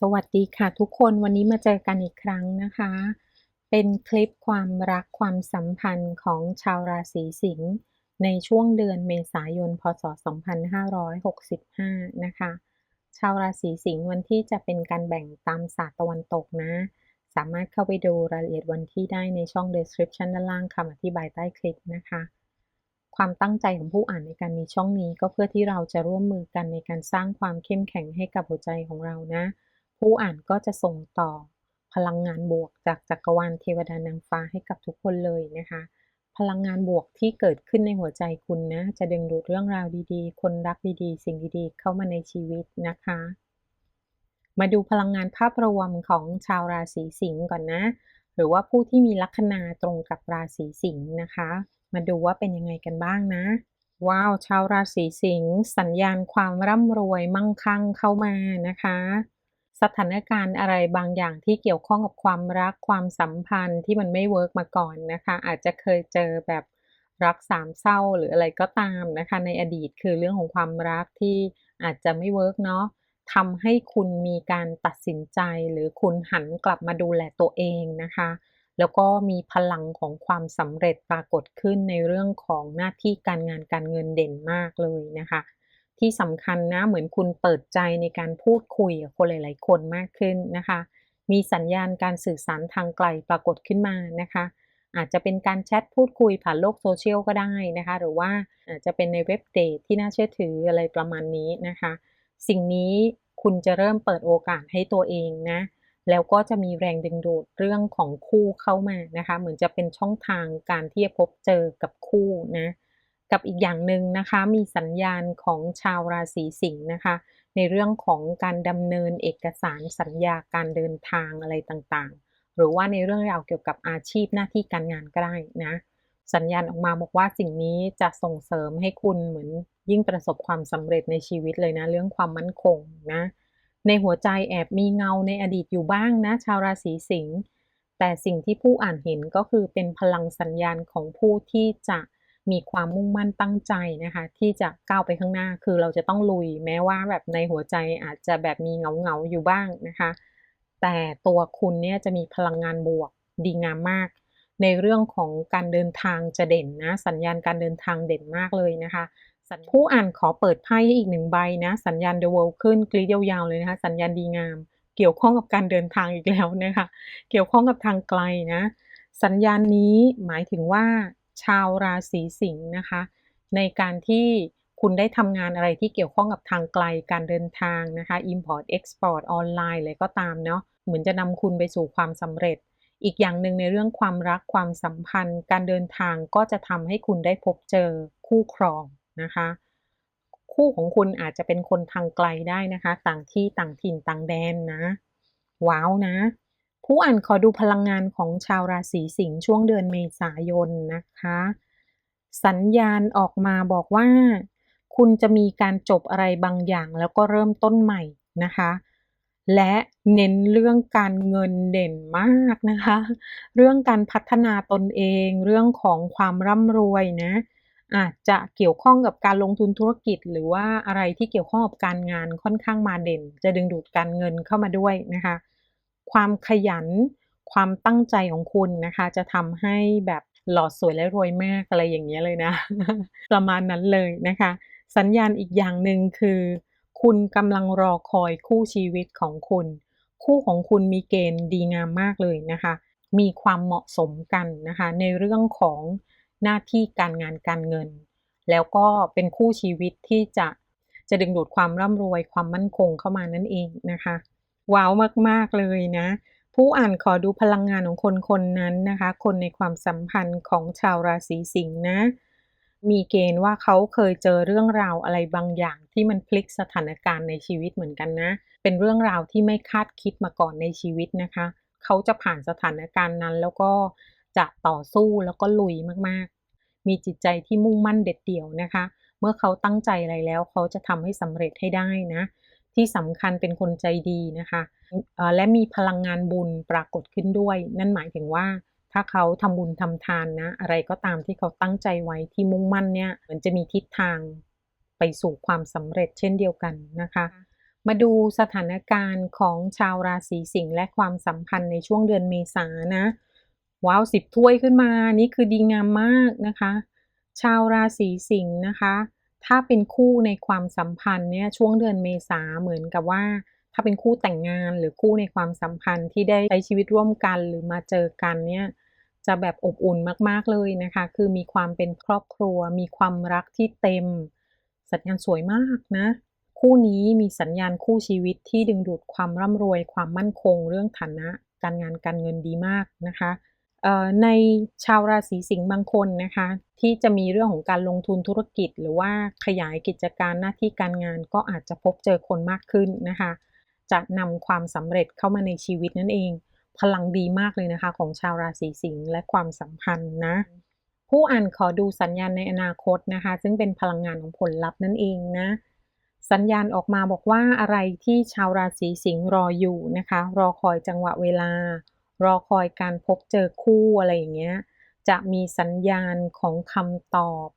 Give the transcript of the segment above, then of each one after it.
สวัสดีค่ะทุกคนวันนี้มาเจอกันอีกครั้งนะคะ เป็นคลิปความรักความสัมพันธ์ของชาวราศีสิงห์ในช่วงเดือนเมษายน พศ 2565 นะคะ ชาวราศีสิงห์วันที่จะเป็นการแบ่งตามศาสตร์ตะวันตกนะ สามารถเข้าไปดูรายละเอียดวันที่ได้ในช่อง description ด้านล่างคำอธิบายใต้คลิปนะคะ ความตั้งใจของผู้อ่านในการมีช่องนี้ก็เพื่อที่เราจะร่วมมือกันในการสร้างความเข้มแข็งให้กับหัวใจของเรานะ ผู้อ่านก็จะส่งต่อพลังงานบวกจากจักรวาลเทวดานางฟ้าให้กับทุกคนเลยนะคะ พลังงานบวกที่เกิดขึ้นในหัวใจคุณนะ จะดึงดูดเรื่องราวดีๆ คนรักดีๆ สิ่งดีๆ เข้ามาในชีวิตนะคะ มาดูพลังงานภาพรวมของชาวราศีสิงห์ก่อนนะ หรือว่าผู้ที่มีลัคนาตรงกับราศีสิงห์นะคะ มาดูว่าเป็นยังไงกันบ้างนะว้าวชาวราศีสิงห์สัญญาณความร่ำรวยมั่งคั่งเข้ามานะคะ สถานการณ์อะไรบางอย่างที่เกี่ยวข้องกับความรักความสัมพันธ์ที่มันไม่เวิร์กมาก่อนนะคะ อาจจะเคยเจอแบบรักสามเศร้าหรืออะไรก็ตามนะคะ ในอดีตคือเรื่องของความรักที่อาจจะไม่เวิร์กเนาะทำให้คุณมีการตัดสินใจ หรือคุณหันกลับมาดูแลตัวเองนะคะ แล้วก็มีพลังของความสำเร็จปรากฏขึ้นในเรื่องของหน้าที่การงานการเงินเด่นมากเลยนะคะ ที่สำคัญนะเหมือนคุณเปิดใจในการพูดคุยกับคนหลาย ๆ คนมากขึ้นนะคะ มีสัญญาณการสื่อสารทางไกลปรากฏขึ้นมานะคะ อาจจะเป็นการแชทพูดคุยผ่านโลกโซเชียลก็ได้นะคะ หรือว่าอาจจะเป็นในเว็บเดทที่น่าเชื่อถืออะไรประมาณนี้นะคะ สิ่งนี้คุณจะเริ่มเปิดโอกาสให้ตัวเองนะแล้วก็จะมีแรงดึงดูดเรื่องของคู่เข้ามานะคะ เหมือนจะเป็นช่องทางการที่จะพบเจอกับคู่นะ กับอีกอย่างหนึ่งนะคะ มีสัญญาณของชาวราศีสิงห์นะคะ ในเรื่องของการดำเนินเอกสารสัญญาการเดินทางอะไรต่างๆ หรือว่าในเรื่องราวเกี่ยวกับอาชีพหน้าที่การงานก็ได้นะ สัญญาณออกมาบอกว่าสิ่งนี้จะส่งเสริมให้คุณเหมือนยิ่งประสบความสำเร็จในชีวิตเลยนะ เรื่องความมั่นคงนะ ในหัวใจแอบมีเงาในอดีตอยู่บ้างนะ ชาวราศีสิงห์แต่สิ่งที่ผู้อ่านเห็นก็คือเป็นพลังสัญญาณของผู้ที่จะ มีความมุ่งมั่นตั้งใจนะคะ ที่จะก้าวไปข้างหน้าคือเราจะต้องลุย แม้ว่าแบบในหัวใจอาจจะแบบมีเงาเงาอยู่บ้างนะคะ แต่ตัวคุณเนี่ยจะมีพลังงานบวกดีงามมาก ในเรื่องของการเดินทางจะเด่นนะสัญญาณการเดินทางเด่นมากเลยนะคะผู้อ่านขอเปิดไพ่ให้อีกหนึ่งใบนะสัญญาณ The World ขึ้นกรีดยาวๆเลยนะคะ สัญญาณดีงาม เกี่ยวข้องกับการเดินทางอีกแล้วนะคะ เกี่ยวข้องกับทางไกลนะ สัญญาณนี้หมายถึงว่า ชาวราศีสิงห์นะคะ ในการที่คุณได้ทำงานอะไรที่เกี่ยวข้องกับทางไกลการเดินทางนะคะ Import Export ออนไลน์อะไรก็ตามเนาะเหมือนจะนำคุณไปสู่ความสำเร็จ อีกอย่างหนึ่งในเรื่องความรักความสัมพันธ์ การเดินทางก็จะทำให้คุณได้พบเจอคู่ครองนะคะ คู่ของคุณอาจจะเป็นคนทางไกลได้นะคะ ต่างที่ต่างถิ่นต่างแดนนะ ว้าวนะ ผู้อ่านขอดูพลังงานของชาวราศีสิงห์ช่วงเดือนเมษายนนะคะ สัญญาณออกมาบอกว่า คุณจะมีการจบอะไรบางอย่างแล้วก็เริ่มต้นใหม่นะคะ และเน้นเรื่องการเงินเด่นมากนะคะ เรื่องการพัฒนาตนเองเรื่องของความร่ำรวยนะอาจจะเกี่ยวข้องกับการลงทุนธุรกิจ หรือว่าอะไรที่เกี่ยวข้องกับการงานค่อนข้างมาเด่น จะดึงดูดการเงินเข้ามาด้วยนะคะ ความขยัน ความตั้งใจของคุณนะคะ จะทำให้แบบหล่อสวยและรวยมากอะไรอย่างเงี้ยเลยนะ ประมาณนั้นเลยนะคะ สัญญาณอีกอย่างหนึ่งคือ คุณกำลังรอคอยคู่ชีวิตของคุณ คู่ของคุณมีเกณฑ์ดีงามมากเลยนะคะ มีความเหมาะสมกันนะคะ ในเรื่องของหน้าที่การงานการเงิน แล้วก็เป็นคู่ชีวิตที่จะจะดึงดูดความร่ำรวยความมั่นคงเข้ามานั่นเองนะคะ ว้าวมากๆเลยนะ ผู้อ่านขอดูพลังงานของคนคนนั้นนะคะ คนในความสัมพันธ์ของชาวราศีสิงห์นะ มีเกณฑ์ว่าเขาเคยเจอเรื่องราวอะไรบางอย่าง ที่มันพลิกสถานการณ์ในชีวิตเหมือนกันนะ เป็นเรื่องราวที่ไม่คาดคิดมาก่อนในชีวิตนะคะ เขาจะผ่านสถานการณ์นั้น แล้วก็จะต่อสู้แล้วก็ลุยมากๆ มีจิตใจที่มุ่งมั่นเด็ดเดี่ยวนะคะ เมื่อเขาตั้งใจอะไรแล้ว เขาจะทำให้สำเร็จให้ได้นะ ที่สำคัญเป็นคนใจดีนะคะและมีพลังงานบุญปรากฏขึ้นด้วย นั่นหมายถึงว่าถ้าเขาทำบุญทำทานนะ อะไรก็ตามที่เขาตั้งใจไว้ที่มุ่งมั่นเนี่ยเหมือนจะมีทิศทางไปสู่ความสำเร็จเช่นเดียวกันนะคะ มาดูสถานการณ์ของชาวราศีสิงห์และความสัมพันธ์ในช่วงเดือนเมษานะ ว้าวสิบถ้วยขึ้นมา นี่คือดีงามมากนะคะ ชาวราศีสิงห์นะคะ ถ้าเป็นคู่ในความสัมพันธ์เนี่ยช่วงเดือนเมษาเหมือนกับว่า ถ้าเป็นคู่แต่งงานหรือคู่ในความสัมพันธ์ที่ได้ใช้ชีวิตร่วมกันหรือมาเจอกันเนี่ยจะแบบอบอุ่นมาก ๆ เลยนะคะ คือมีความเป็นครอบครัว มีความรักที่เต็ม สัญญาณสวยมากนะ คู่นี้มีสัญญาณคู่ชีวิตที่ดึงดูดความร่ำรวย ความมั่นคง เรื่องฐานะ การงานการเงินดีมากนะคะ ในชาวราศีสิงห์บางคนนะคะ ที่จะมีเรื่องของการลงทุนธุรกิจ หรือว่าขยายกิจการหน้าที่การงานก็อาจจะพบเจอคนมากขึ้นนะคะ จะนำความสำเร็จเข้ามาในชีวิตนั่นเอง พลังดีมากเลยนะคะ ของชาวราศีสิงห์และความสัมพันธ์นะผู้อ่านขอดูสัญญาณในอนาคตนะคะ ซึ่งเป็นพลังงานของผลลัพธ์นั่นเองนะ สัญญาณออกมาบอกว่าอะไรที่ชาวราศีสิงห์รออยู่นะคะ รอคอยจังหวะเวลา รอคอยการพบเจอคู่อะไรอย่างเงี้ยจะมีสัญญาณของคำตอบ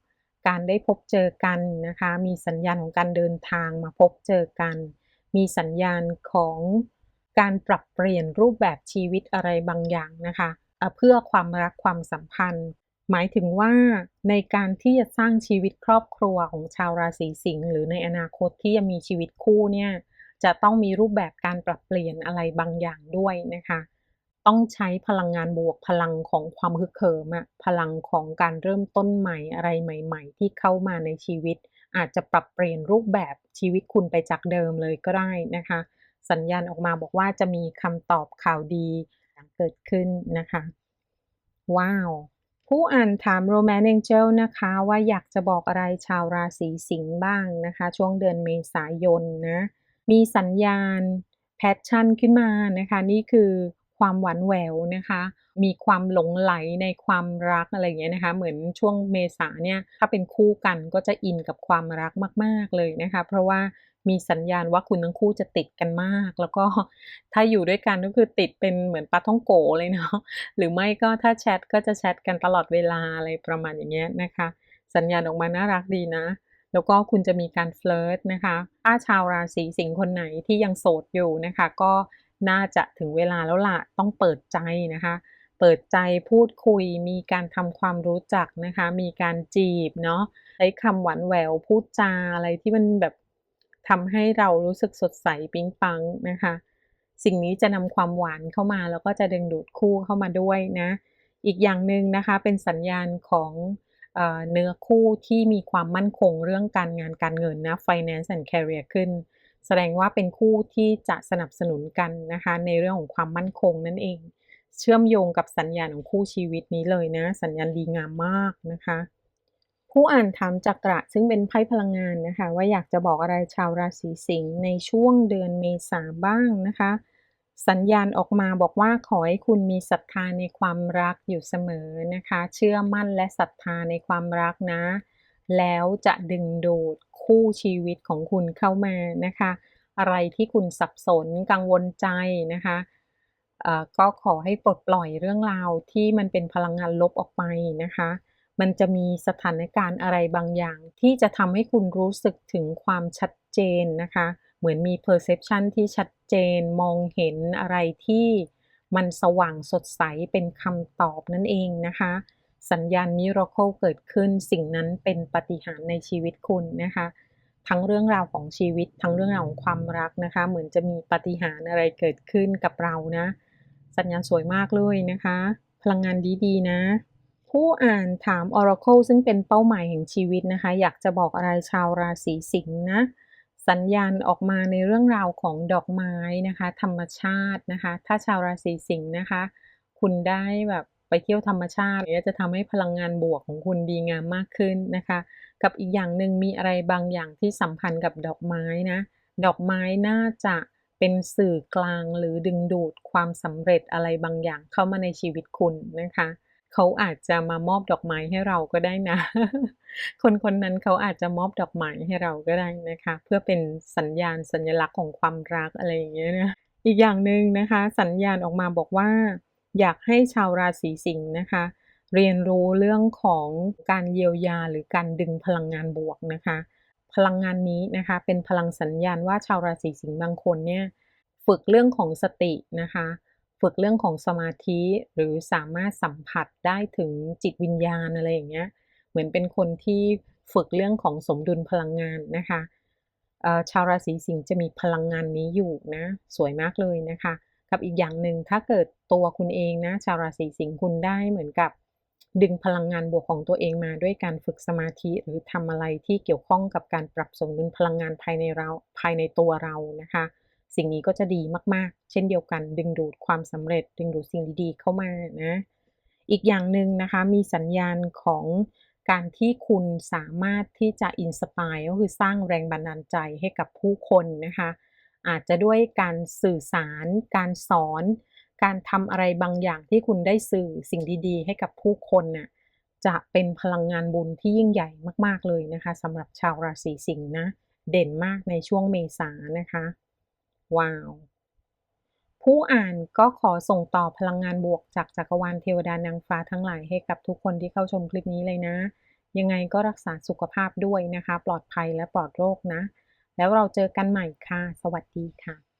การได้พบเจอกันนะคะ มีสัญญาณของการเดินทางมาพบเจอกัน มีสัญญาณของการปรับเปลี่ยนรูปแบบชีวิตอะไรบางอย่างนะคะเพื่อความรักความสัมพันธ์ หมายถึงว่าในการที่จะสร้างชีวิตครอบครัวของชาวราศีสิงห์หรือในอนาคตที่จะมีชีวิตคู่เนี่ยจะต้องมีรูปแบบการปรับเปลี่ยนอะไรบางอย่างด้วยนะคะ ต้องใช้พลังงานบวกพลังของความฮึกเหิมอะพลังของการเริ่มต้นใหม่อะไรใหม่ ๆ ที่เข้ามาในชีวิต อาจจะปรับเปลี่ยนรูปแบบชีวิตคุณไปจากเดิมเลยก็ได้นะคะ สัญญาณออกมาบอกว่าจะมีคำตอบข่าวดีเกิดขึ้นนะคะ ว้าว ผู้อ่านถามโรแมนเองเจลนะคะว่าอยากจะบอกอะไรชาวราศีสิงห์บ้างนะคะ ช่วงเดือนเมษายนนะ มีสัญญาณแพชชั่นขึ้นมานะคะ นี่คือ ความหวานแหววนะคะ มีความหลงไหลในความรักอะไรอย่างเงี้ยนะคะ เหมือนช่วงเมษาเนี่ยถ้าเป็นคู่กันก็จะอินกับความรักมาก ๆเลยนะคะ เพราะว่ามีสัญญาณว่าคุณทั้งคู่จะติดกันมาก แล้วก็ถ้าอยู่ด้วยกันก็คือติดเป็นเหมือนปลาท่องโกเลยเนาะหรือไม่ก็ถ้าแชทก็จะแชทกันตลอดเวลาอะไรประมาณอย่างเงี้ยนะคะ สัญญาณออกมาน่ารักดีนะ แล้วก็คุณจะมีการเฟลิร์ตนะคะ ถ้าชาวราศีสิงห์คนไหนที่ยังโสดอยู่นะคะ ก็ น่าจะถึงเวลาแล้วล่ะต้องเปิดใจนะคะ เปิดใจพูดคุย มีการทำความรู้จักนะคะ มีการจีบเนาะใช้คำหวานแหววพูดจาอะไรที่มันแบบทำให้เรารู้สึกสดใสปิ๊งปังนะคะ สิ่งนี้จะนำความหวานเข้ามาแล้วก็จะดึงดูดคู่เข้ามาด้วยนะ อีกอย่างหนึ่งนะคะเป็นสัญญาณของเนื้อคู่ที่มีความมั่นคงเรื่องการงานการเงินนะ finance and career ขึ้น แสดงว่าเป็นคู่ที่จะสนับสนุนกันนะคะ ในเรื่องของความมั่นคงนั่นเอง เชื่อมโยงกับสัญญาณของคู่ชีวิตนี้เลยนะ สัญญาณดีงามมากนะคะ ผู้อ่านถามจักระซึ่งเป็นไพ่พลังงานนะคะ ว่าอยากจะบอกอะไรชาวราศีสิงห์ในช่วงเดือนเมษาบ้างนะคะ สัญญาณออกมาบอกว่าขอให้คุณมีศรัทธาในความรักอยู่เสมอนะคะ เชื่อมั่นและศรัทธาในความรักนะแล้วจะดึงดูด คู่ชีวิตของคุณเข้ามานะคะ อะไรที่คุณสับสนกังวลใจนะคะก็ขอให้ปลดปล่อยเรื่องราวที่มันเป็นพลังงานลบออกไปนะคะ มันจะมีสถานการณ์อะไรบางอย่าง ที่จะทำให้คุณรู้สึกถึงความชัดเจนนะคะ เหมือนมี perception ที่ชัดเจนมองเห็นอะไรที่มันสว่างสดใสเป็นคำตอบนั่นเองนะคะ สัญญาณมิราเคิลเกิดขึ้น สิ่งนั้นเป็นปฏิหารในชีวิตคุณนะคะ ทั้งเรื่องราวของชีวิต ทั้งเรื่องราวของความรักนะคะ เหมือนจะมีปฏิหารอะไรเกิดขึ้นกับเรานะ สัญญาณสวยมากเลยนะคะ พลังงานดีๆนะ ผู้อ่านถาม Oracle ซึ่งเป็นเป้าหมายแห่งชีวิตนะคะ อยากจะบอกอะไรชาวราศีสิงห์นะสัญญาณออกมาในเรื่องราวของดอกไม้นะคะ ธรรมชาตินะคะ ถ้าชาวราศีสิงห์นะคะ คุณได้แบบ ไปเที่ยวธรรมชาติเนี่ยจะทำให้พลังงานบวกของคุณดีงามมากขึ้นนะคะ กับอีกอย่างหนึ่งมีอะไรบางอย่างที่สัมพันธ์กับดอกไม้นะ ดอกไม้น่าจะเป็นสื่อกลางหรือดึงดูดความสำเร็จอะไรบางอย่างเข้ามาในชีวิตคุณนะคะเขาอาจจะมามอบดอกไม้ให้เราก็ได้นะ คนคนนั้นเขาอาจจะมอบดอกไม้ให้เราก็ได้นะคะ เพื่อเป็นสัญญาณสัญลักษณ์ของความรักอะไรอย่างเงี้ยนะอีกอย่างหนึ่งนะคะ สัญญาณออกมาบอกว่า อยากให้ชาวราศีสิงห์นะคะ เรียนรู้เรื่องของการเยียวยาหรือการดึงพลังงานบวกนะคะ พลังงานนี้นะคะเป็นพลังสัญญาณว่าชาวราศีสิงห์บางคนเนี่ยฝึกเรื่องของสตินะคะ ฝึกเรื่องของสมาธิหรือสามารถสัมผัสได้ถึงจิตวิญญาณอะไรอย่างเงี้ยเหมือนเป็นคนที่ฝึกเรื่องของสมดุลพลังงานนะคะชาวราศีสิงห์จะมีพลังงานนี้อยู่นะ สวยมากเลยนะคะ กับอีกอย่างหนึ่งถ้าเกิดตัวคุณเองนะชาวราศีสิงห์คุณได้เหมือนกับ ดึงพลังงานบวกของตัวเองมาด้วยการฝึกสมาธิหรือทำอะไรที่เกี่ยวข้องกับการปรับสมดุลพลังงานภายในเราภายในตัวเรานะคะ สิ่งนี้ก็จะดีมากๆ เช่นเดียวกัน ดึงดูดความสำเร็จ ดึงดูดสิ่งดีๆเข้ามานะอีกอย่างหนึ่งนะคะมีสัญญาณของการที่คุณสามารถที่จะอินสปายก็คือสร้างแรงบันดาลใจให้กับผู้คนนะคะ อาจจะด้วยการสื่อสาร การสอน การทำอะไรบางอย่างที่คุณได้สื่อสิ่งดีๆ ให้กับผู้คนน่ะจะเป็นพลังงานบุญที่ยิ่งใหญ่มาก ๆ เลยนะคะสำหรับชาวราศีสิงห์นะ เด่นมากในช่วงเมษานะคะ ว้าว ผู้อ่านก็ขอส่งต่อพลังงานบวกจากจักรวาลเทวดานางฟ้าทั้งหลายให้กับทุกคนที่เข้าชมคลิปนี้เลยนะ ยังไงก็รักษาสุขภาพด้วยนะคะ ปลอดภัยและปลอดโรคนะ แล้วเราเจอกันใหม่ค่ะ สวัสดีค่ะ